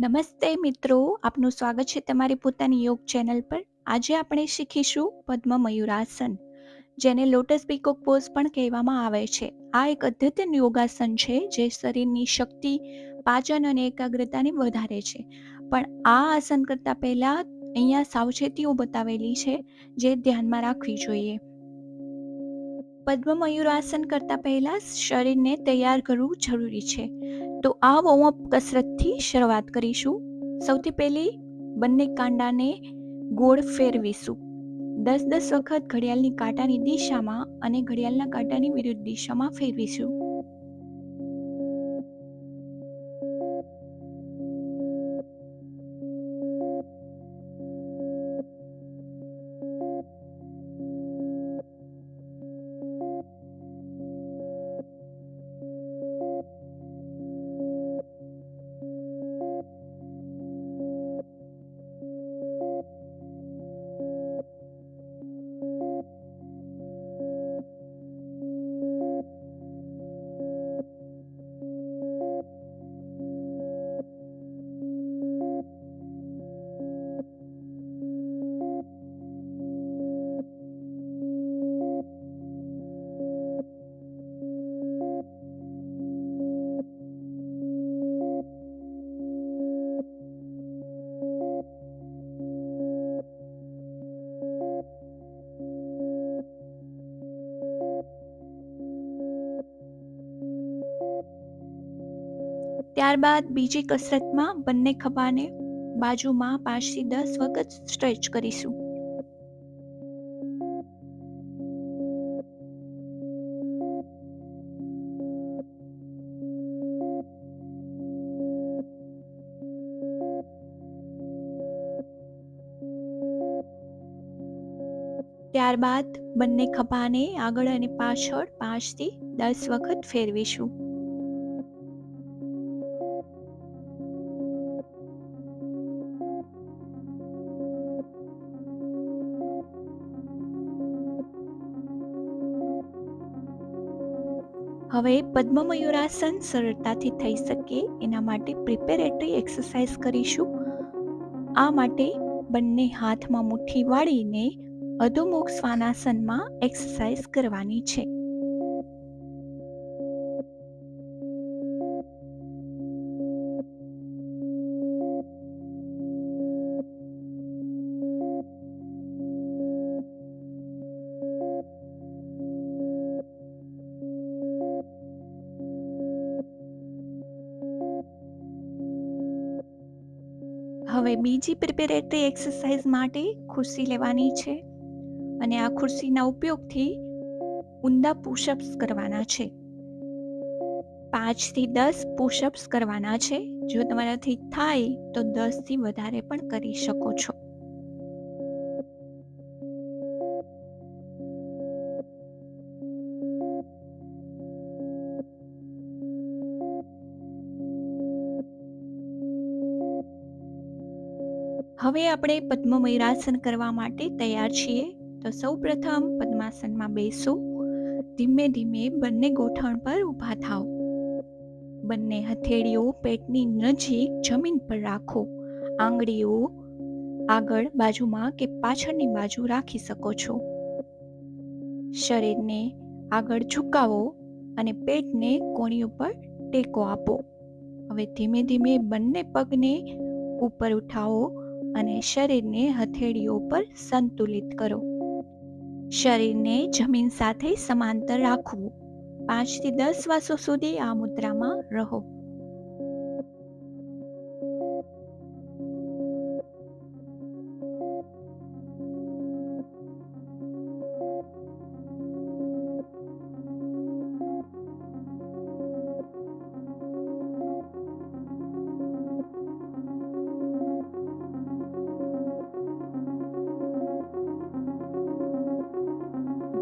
નમસ્તે મિત્રો, આપનું સ્વાગત છે તમારી પોતાની યોગ ચેનલ પર. આજે આપણે શીખીશું પદ્મ મયુરાસન, જેને લોટસ પીકોક પોઝ પણ કહેવામાં આવે છે. આ એક અદ્યતન યોગાસન છે જે શરીરની શક્તિ, પાચન અને એકાગ્રતાને વધારે છે. પણ આ આસન કરતા પહેલા અહીંયા સાવચેતીઓ બતાવેલી છે જે ધ્યાનમાં રાખવી જોઈએ. પદ્મ મયુરાસન કરતા પહેલા શરીરને તૈયાર કરવું જરૂરી છે. તો આ વોર્મઅપ કસરતથી શરૂઆત કરીશું. સૌથી પહેલી બંને કાંડાને ગોળ ફેરવીશું. દસ દસ વખત ઘડિયાળની કાંટાની દિશામાં અને ઘડિયાળના કાંટાની વિરુદ્ધ દિશામાં ફેરવીશું. ત્યારબાદ બીજી કસરતમાં બંને ખભાને બાજુમાં પાંચથી દસ વખત સ્ટ્રેચ કરીશું. ત્યારબાદ બંને ખભાને આગળ અને પાછળ પાંચથી દસ વખત ફેરવીશું. હવે પદ્મમયુરાસન સરળતાથી થઈ શકે, એના માટે પ્રિપેરેટરી એક્સરસાઇઝ કરીશું. આ માટે બંને હાથમાં મુઠ્ઠી વાળીને અધોમુખ સ્વાનાસનમાં એક્સરસાઇઝ કરવાની છે. હવે બીજી પ્રિપેરેટરી એક્સરસાઇઝ માટે ખુરશી લેવાની છે અને આ ખુરશીના ઉપયોગથી ઊંડા પુશઅપ્સ કરવાના છે. પાંચથી દસ પુશઅપ્સ કરવાના છે. જો તમારાથી થાય તો દસથી વધારે પણ કરી શકો છો. હવે આપણે પદ્મમયુરાસન કરવા માટે તૈયાર છીએ. તો સૌ પ્રથમ પદ્માસનમાં બેસો. ધીમે ધીમે બંને ગોઠણ પર ઊભા થાઓ. બંને હથેળીઓ પેટની નજીક જમીન પર રાખો. આંગળીઓ આગળ બાજુમાં કે પાછળની બાજુ રાખી શકો છો. શરીરને આગળ ઝુકાવો અને પેટને કોણી ઉપર ટેકો આપો. હવે ધીમે ધીમે બંને પગને ઉપર ઉઠાવો. અને શરીરને હથેળીઓ પર સંતુલિત કરો. શરીરને જમીન સાથે સમાંતર રાખવું. પાંચથી દસ વાસો સુધી આ મુદ્રામાં રહો.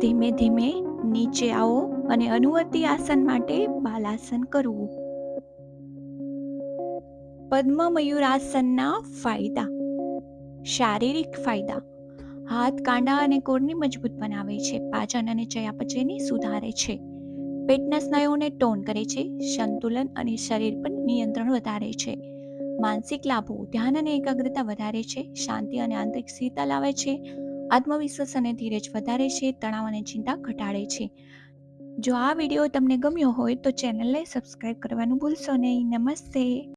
ધીમે ધીમે નીચે આવો અને અનુવર્તી આસન માટે બાલાસન કરવું. પદ્મ મયુરાસનના ફાયદા. શારીરિક ફાયદા. હાથ, કાંડા અને કોરને મજબૂત બનાવે છે. પાચન અને ચયાપચયને સુધારે છે. પેટના સ્નાયુઓને ટોન કરે છે. સંતુલન અને શરીર પર નિયંત્રણ વધારે છે. માનસિક લાભો. ધ્યાન અને એકાગ્રતા વધારે છે. શાંતિ અને આંતરિક સ્થિરતા લાવે છે. આત્મવિશ્વાસ અને ધીરજ વધારે છે, તણાવ અને ચિંતા ઘટાડે છે. જો આ વીડિયો તમને ગમ્યો હોય તો ચેનલને સબસ્ક્રાઈબ કરવાનું ભૂલશો નહીં. નમસ્તે.